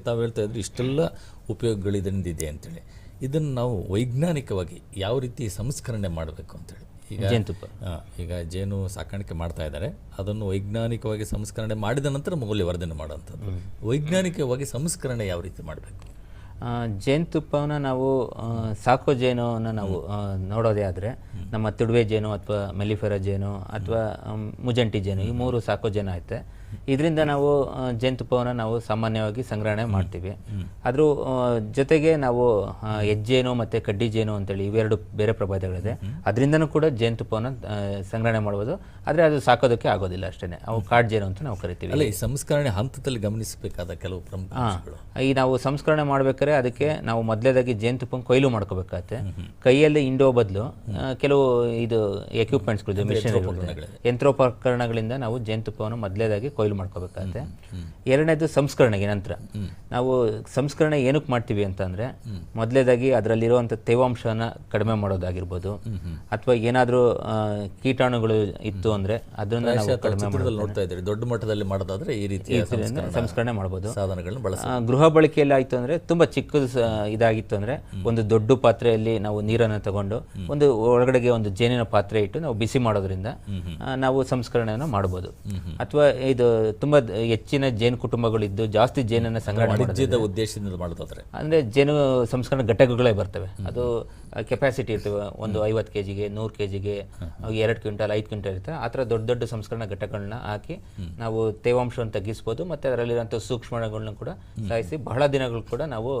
ತಾವು ಹೇಳ್ತಾ ಇದ್ರೆ ಇಷ್ಟೆಲ್ಲ ಉಪಯೋಗಗಳು ಇದರಿಂದಿದೆ ಅಂತೇಳಿ. ಇದನ್ನು ನಾವು ವೈಜ್ಞಾನಿಕವಾಗಿ ಯಾವ ರೀತಿ ಸಂಸ್ಕರಣೆ ಮಾಡಬೇಕು ಅಂತೇಳಿ. ಈಗ ಜೇನುತುಪ್ಪ. ಈಗ ಜೇನು ಸಾಕಾಣಿಕೆ ಮಾಡ್ತಾ ಇದ್ದಾರೆ. ಅದನ್ನು ವೈಜ್ಞಾನಿಕವಾಗಿ ಸಂಸ್ಕರಣೆ ಮಾಡಿದ ನಂತರ ಮೌಲ್ಯವರ್ಧನೆ ಮಾಡುವಂಥದ್ದು. ವೈಜ್ಞಾನಿಕವಾಗಿ ಸಂಸ್ಕರಣೆ ಯಾವ ರೀತಿ ಮಾಡಬೇಕು? ಜೇನುತುಪ್ಪವನ್ನ ನಾವು ಸಾಕೋ ಜೇನುವನ್ನು ನಾವು ನೋಡೋದೇ ಆದರೆ ನಮ್ಮ ತುಡುವೆ ಜೇನು ಅಥವಾ ಮೆಲಿಫೆರಾ ಜೇನು ಅಥವಾ ಮುಜಂಟಿ ಜೇನು ಈ ಮೂರು ಸಾಕೋ ಜೇನು ಐತೆ ಇದರಿಂದ ನಾವು ಜೇನುತುಪ್ಪವನ್ನು ನಾವು ಸಾಮಾನ್ಯವಾಗಿ ಸಂಗ್ರಹಣೆ ಮಾಡ್ತೀವಿ. ಅದ್ರ ಜೊತೆಗೆ ನಾವು ಹೆಜ್ಜೇನು ಮತ್ತು ಕಡ್ಡಿ ಜೇನು ಅಂತೇಳಿ ಇವೆರಡು ಬೇರೆ ಪ್ರಭೇದಗಳಿದೆ. ಅದರಿಂದನೂ ಕೂಡ ಜೇನುತುಪ್ಪವನ್ನು ಸಂಗ್ರಹಣೆ ಮಾಡ್ಬೋದು. ಆದರೆ ಅದು ಸಾಕೋದಕ್ಕೆ ಆಗೋದಿಲ್ಲ ಅಷ್ಟೇ ಅವು ಕಾಡು ಜೇನು ಅಂತ ನಾವು ಕರಿತೀವಿ. ಅಲ್ಲ ಈ ಸಂಸ್ಕರಣೆ ಹಂತದಲ್ಲಿ ಗಮನಿಸಬೇಕಾದ ಕೆಲವು ಪ್ರಮುಖ ಈ ನಾವು ಸಂಸ್ಕರಣೆ ಮಾಡಬೇಕಾದ್ರೆ ಅದಕ್ಕೆ ನಾವು ಮೊದಲೇದಾಗಿ ಜೇನುತುಪ್ಪ ಕೊಯ್ಲು ಮಾಡ್ಕೋಬೇಕಾಗತ್ತೆ. ಕೈಯಲ್ಲಿ ಇಂಡೋ ಬದಲು ಕೆಲವು ಇದು ಎಕ್ವಿಪ್ಮೆಂಟ್ಸ್ಗಳು ಮಿಷಿನ್ ಯಂತ್ರೋಪಕರಣಗಳಿಂದ ನಾವು ಜೇನುತುಪ್ಪವನ್ನು ಮೊದಲೇದಾಗಿ ಕೊಯ್ಲು ಮಾಡ್ಕೋಬೇಕಾಗತ್ತೆ. ಎರಡನೇದು ಸಂಸ್ಕರಣೆಗೆ ನಂತರ. ನಾವು ಸಂಸ್ಕರಣೆ ಏನಕ್ಕೆ ಮಾಡ್ತೀವಿ ಅಂತಂದ್ರೆ ಮೊದಲೇದಾಗಿ ಅದರಲ್ಲಿರುವಂಥ ತೇವಾಂಶನ ಕಡಿಮೆ ಮಾಡೋದಾಗಿರ್ಬೋದು. ಅಥವಾ ಏನಾದರೂ ಕೀಟಾಣುಗಳು ಇತ್ತು ಅಂದ್ರೆ ಅದನ್ನ ನಾವು ಕಡಿಮೆ ನೋಡ್ತಾ ಇದ್ದೀರಿ. ದೊಡ್ಡ ಮಟ್ಟದಲ್ಲಿ ಮಾಡೋದಾದ್ರೆ ಈ ರೀತಿ ಸಂಸ್ಕರಣೆ ಮಾಡ್ಬೋದು. ಸಾಧನಗಳನ್ನ ಬಳಸ ಗೃಹ ಬಳಕೆಯಲ್ಲಿ ಆಯಿತು ಅಂದರೆ ತುಂಬ ಚಿಕ್ಕದು ಇದಾಗಿತ್ತು ಅಂದರೆ ಒಂದು ದೊಡ್ಡ ಪಾತ್ರೆಯಲ್ಲಿ ನಾವು ನೀರನ್ನು ತಗೊಂಡು ಒಂದು ಒಳಗಡೆಗೆ ಒಂದು ಜೇನಿನ ಪಾತ್ರೆ ಇಟ್ಟು ನಾವು ಬಿಸಿ ಮಾಡೋದ್ರಿಂದ ನಾವು ಸಂಸ್ಕರಣೆಯನ್ನು ಮಾಡ್ಬೋದು. ಅಥವಾ ಇದು ತುಂಬ ಹೆಚ್ಚಿನ ಜೇನು ಕುಟುಂಬಗಳಿದ್ದು ಜಾಸ್ತಿ ಜೇನನ್ನು ಸಂಗ್ರಹಣೆ ವಾಣಿಜ್ಯದ ಉದ್ದೇಶದಿಂದ ಮಾಡೋದಾದ್ರೆ? ಅಂದ್ರೆ ಜೇನು ಸಂಸ್ಕರಣ ಘಟಕಗಳೇ ಬರ್ತವೆ. ಅದು ಕೆಪಾಸಿಟಿ ಇರ್ತವೆ. ಒಂದು ಐವತ್ತು ಕೆ ಜಿಗೆ ನೂರು ಕೆ ಜಿಗೆ ಎರಡು ಕ್ವಿಂಟಲ್ ಐದು ಕ್ವಿಂಟಲ್ ಇರ್ತವೆ ಆ ಥರ ದೊಡ್ಡ ದೊಡ್ಡ ಸಂಸ್ಕರಣ ಘಟಕಗಳನ್ನ ಹಾಕಿ ನಾವು ತೇವಾಂಶವನ್ನು ತಗ್ಗಿಸ್ಬೋದು. ಮತ್ತೆ ಅದರಲ್ಲಿರುವಂಥ ಸೂಕ್ಷ್ಮಗಳನ್ನ ಕೂಡ ಸಾಯಿಸಿ ಬಹಳ ದಿನಗಳು ಕೂಡ ನಾವು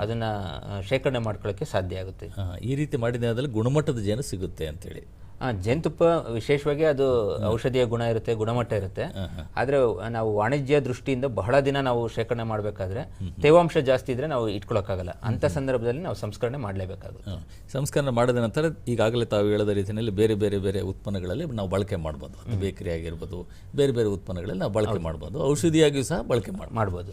ಅದನ್ನ ಶೇಖರಣೆ ಮಾಡ್ಕೊಳ್ಳೋಕ್ಕೆ ಸಾಧ್ಯ ಆಗುತ್ತೆ. ಈ ರೀತಿ ಮಾಡಿದ ಗುಣಮಟ್ಟದ ಜೇನು ಸಿಗುತ್ತೆ ಅಂತೇಳಿ. ಆ, ಜೇನುತುಪ್ಪ ವಿಶೇಷವಾಗಿ ಅದು ಔಷಧೀಯ ಗುಣ ಇರುತ್ತೆ ಗುಣಮಟ್ಟ ಇರುತ್ತೆ. ಆದರೆ ನಾವು ವಾಣಿಜ್ಯ ದೃಷ್ಟಿಯಿಂದ ಬಹಳ ದಿನ ನಾವು ಶೇಖರಣೆ ಮಾಡಬೇಕಾದ್ರೆ ತೇವಾಂಶ ಜಾಸ್ತಿ ಇದ್ರೆ ನಾವು ಇಟ್ಕೊಳ್ಳೋಕ್ಕಾಗಲ್ಲ ಅಂಥ ಸಂದರ್ಭದಲ್ಲಿ ನಾವು ಸಂಸ್ಕರಣೆ ಮಾಡಲೇಬೇಕಾಗುತ್ತೆ. ಸಂಸ್ಕರಣೆ ಮಾಡಿದ ನಂತರ ಈಗಾಗಲೇ ತಾವು ಹೇಳದ ರೀತಿಯಲ್ಲಿ ಬೇರೆ ಬೇರೆ ಬೇರೆ ಉತ್ಪನ್ನಗಳಲ್ಲಿ ನಾವು ಬಳಕೆ ಮಾಡ್ಬೋದು. ಬೇಕರಿ ಆಗಿರ್ಬೋದು ಬೇರೆ ಬೇರೆ ಉತ್ಪನ್ನಗಳಲ್ಲಿ ನಾವು ಬಳಕೆ ಮಾಡ್ಬೋದು. ಔಷಧಿಯಾಗಿಯೂ ಸಹ ಬಳಕೆ ಮಾಡ್ಬೋದು.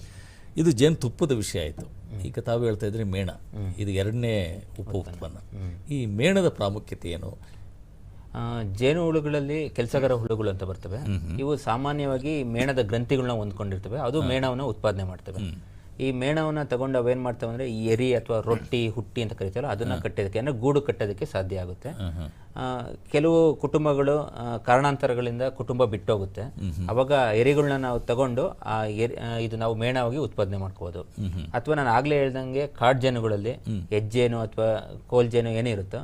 ಇದು ಜೇನು ತುಪ್ಪದ ವಿಷಯ ಆಯಿತು. ಈಗ ತಾವು ಹೇಳ್ತಾ ಇದ್ರೆ ಮೇಣ. ಇದು ಎರಡನೇ ಉಪ ಉತ್ಪನ್ನ. ಈ ಮೇಣದ ಪ್ರಾಮುಖ್ಯತೆ ಏನು? ಜೇನು ಹುಳುಗಳಲ್ಲಿ ಕೆಲಸಗಾರ ಹುಳುಗಳು ಅಂತ ಬರ್ತವೆ. ಇವು ಸಾಮಾನ್ಯವಾಗಿ ಮೇಣದ ಗ್ರಂಥಿಗಳನ್ನ ಹೊಂದ್ಕೊಂಡಿರ್ತವೆ. ಅದು ಮೇಣವನ್ನು ಉತ್ಪಾದನೆ ಮಾಡ್ತವೆ. ಈ ಮೇಣವನ್ನು ತಗೊಂಡು ಅವೇನ್ ಮಾಡ್ತವೆ ಅಂದ್ರೆ ಈ ಎರಿ ಅಥವಾ ರೊಟ್ಟಿ ಹುಟ್ಟಿ ಅಂತ ಕರಿತಾರೋ ಅದನ್ನ ಕಟ್ಟೋದಕ್ಕೆ ಅಂದ್ರೆ ಗೂಡು ಕಟ್ಟೋದಕ್ಕೆ ಸಾಧ್ಯ ಆಗುತ್ತೆ. ಕೆಲವು ಕುಟುಂಬಗಳು ಕಾರಣಾಂತರಗಳಿಂದ ಕುಟುಂಬ ಬಿಟ್ಟೋಗುತ್ತೆ. ಅವಾಗ ಎರಿಗಳನ್ನ ನಾವು ತಗೊಂಡು ಆ ಎರಿ ಇದು ನಾವು ಮೇಣವಾಗಿ ಉತ್ಪಾದನೆ ಮಾಡ್ಕೋಬೋದು. ಅಥವಾ ನಾನು ಆಗ್ಲೇ ಹೇಳ್ದಂಗೆ ಕಾಡ್ ಜೇನುಗಳಲ್ಲಿ ಹೆಜ್ಜೇನು ಅಥವಾ ಕೋಲ್ ಜೇನು ಏನಿರುತ್ತೋ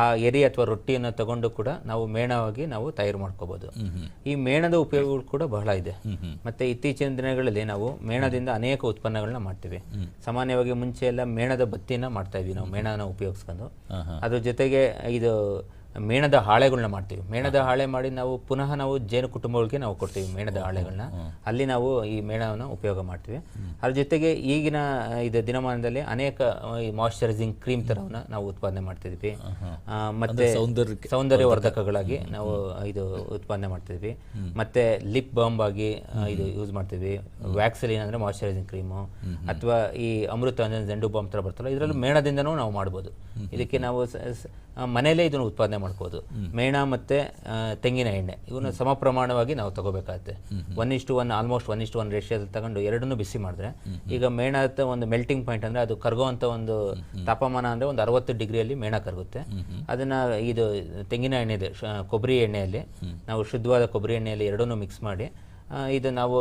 ಆ ಎರಿ ಅಥವಾ ರೊಟ್ಟಿಯನ್ನು ತಗೊಂಡು ಕೂಡ ನಾವು ಮೇಣವಾಗಿ ನಾವು ತಯಾರು ಮಾಡ್ಕೋಬಹುದು ಈ ಮೇಣದ ಉಪಯೋಗಗಳು ಕೂಡ ಬಹಳ ಇದೆ. ಮತ್ತೆ ಇತ್ತೀಚಿನ ದಿನಗಳಲ್ಲಿ ನಾವು ಮೇಣದಿಂದ ಅನೇಕ ಉತ್ಪನ್ನಗಳನ್ನ ಮಾಡ್ತೀವಿ. ಸಾಮಾನ್ಯವಾಗಿ ಮುಂಚೆ ಎಲ್ಲ ಮೇಣದ ಬತ್ತಿನ ಮಾಡ್ತಾ ಇದ್ವಿ ನಾವು ಮೇಣನ ಉಪಯೋಗಿಸ್ಕೊಂಡು. ಅದ್ರ ಜೊತೆಗೆ ಇದು ಮೇಣದ ಹಾಳೆಗಳನ್ನ ಮಾಡ್ತೀವಿ. ಮೇಣದ ಹಾಳೆ ಮಾಡಿ ನಾವು ಪುನಃ ನಾವು ಜೇನು ಕುಟುಂಬಗಳಿಗೆ ನಾವು ಕೊಡ್ತೀವಿ ಮೇಣದ ಹಾಳೆಗಳನ್ನ ಅಲ್ಲಿ ನಾವು ಈ ಮೇಣವನ್ನು ಉಪಯೋಗ ಮಾಡ್ತೀವಿ. ಅದ್ರ ಜೊತೆಗೆ ಈಗಿನ ಇದು ದಿನಮಾನದಲ್ಲಿ ಅನೇಕ ಈ ಮಾಯಶ್ಚರೈಸಿಂಗ್ ಕ್ರೀಮ್ ತರವನ್ನ ನಾವು ಉತ್ಪಾದನೆ ಮಾಡ್ತಿದ್ವಿ. ಮತ್ತೆ ಸೌಂದರ್ಯ ವರ್ಧಕಗಳಾಗಿ ನಾವು ಇದು ಉತ್ಪಾದನೆ ಮಾಡ್ತಿದ್ವಿ. ಮತ್ತೆ ಲಿಪ್ ಬಾಂಬ್ ಆಗಿ ಇದು ಯೂಸ್ ಮಾಡ್ತೀವಿ ವ್ಯಾಕ್ಸಲಿನ್ ಅಂದ್ರೆ ಮಾಯಶ್ಚರೈಸಿಂಗ್ ಕ್ರೀಮು. ಅಥವಾ ಈ ಅಮೃತ ಅಂದ್ರೆ ಜಂಡು ಬಾಂಬ್ ತರ ಬರ್ತಲ್ಲ ಇದರಲ್ಲಿ ಮೇಣದಿಂದನೂ ನಾವು ಮಾಡ್ಬೋದು. ಇದಕ್ಕೆ ನಾವು ಮನೆಯಲ್ಲೇ ಇದನ್ನು ಉತ್ಪಾದನೆ ಮಾಡ್ಬೋದು. ಮೇಣ ಮತ್ತೆ ತೆಂಗಿನ ಎಣ್ಣೆ ಇವನ್ನ ಸಮ ಪ್ರಮಾಣವಾಗಿ ನಾವು ತಗೋಬೇಕಾಗುತ್ತೆ. ಒನ್ ಇಷ್ಟು ಒನ್ ಆಲ್ಮೋಸ್ಟ್ ಒನ್ ಇಷ್ಟು ಒನ್ ರೇಷಿಯೋದಲ್ಲಿ ತಗೊಂಡು ಎರಡನ್ನೂ ಬಿಸಿ ಮಾಡಿದ್ರೆ ಈಗ ಮೇಣ ಒಂದು ಮೆಲ್ಟಿಂಗ್ ಪಾಯಿಂಟ್ ಅಂದ್ರೆ ಅದು ಕರಗುವಂತ ಒಂದು ತಾಪಮಾನ ಅಂದ್ರೆ ಒಂದು ಅರವತ್ತು ಡಿಗ್ರಿಯಲ್ಲಿ ಮೇಣ ಕರಗುತ್ತೆ. ಅದನ್ನ ಇದು ತೆಂಗಿನ ಎಣ್ಣೆ ಇದೆ ಕೊಬ್ಬರಿ ಎಣ್ಣೆಯಲ್ಲಿ ನಾವು ಶುದ್ಧವಾದ ಕೊಬ್ಬರಿ ಎಣ್ಣೆಯಲ್ಲಿ ಎರಡನ್ನೂ ಮಿಕ್ಸ್ ಮಾಡಿ ಇದು ನಾವು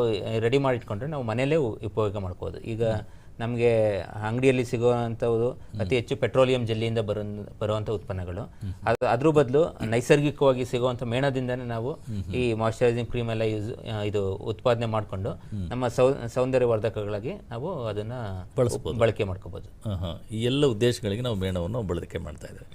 ರೆಡಿ ಮಾಡಿ ಇಟ್ಕೊಂಡ್ರೆ ನಾವು ಮನೆಯಲ್ಲೇ ಉಪಯೋಗ ಮಾಡ್ಕೋಬೋದು ಈಗ ನಮಗೆ ಅಂಗಡಿಯಲ್ಲಿ ಸಿಗುವಂಥವು ಅತಿ ಹೆಚ್ಚು ಪೆಟ್ರೋಲಿಯಂ ಜೆಲ್ಲಿಯಿಂದ ಬರೋ ಬರುವಂಥ ಉತ್ಪನ್ನಗಳು. ಅದು ಅದ್ರ ಬದಲು ನೈಸರ್ಗಿಕವಾಗಿ ಸಿಗುವಂಥ ಮೇಣದಿಂದನೇ ನಾವು ಈ ಮಾಯಶ್ಚರೈಸಿಂಗ್ ಕ್ರೀಮ್ ಎಲ್ಲ ಯೂಸ್ ಇದು ಉತ್ಪಾದನೆ ಮಾಡಿಕೊಂಡು ನಮ್ಮ ಸೌ ಸೌಂದರ್ಯವರ್ಧಕಗಳಾಗಿ ನಾವು ಅದನ್ನ ಬಳಕೆ ಮಾಡ್ಕೋಬೋದು. ಈ ಎಲ್ಲ ಉದ್ದೇಶಗಳಿಗೆ ನಾವು ಮೇಣವನ್ನು ಬಳಕೆ ಮಾಡ್ತಾ ಇದ್ದೇವೆ.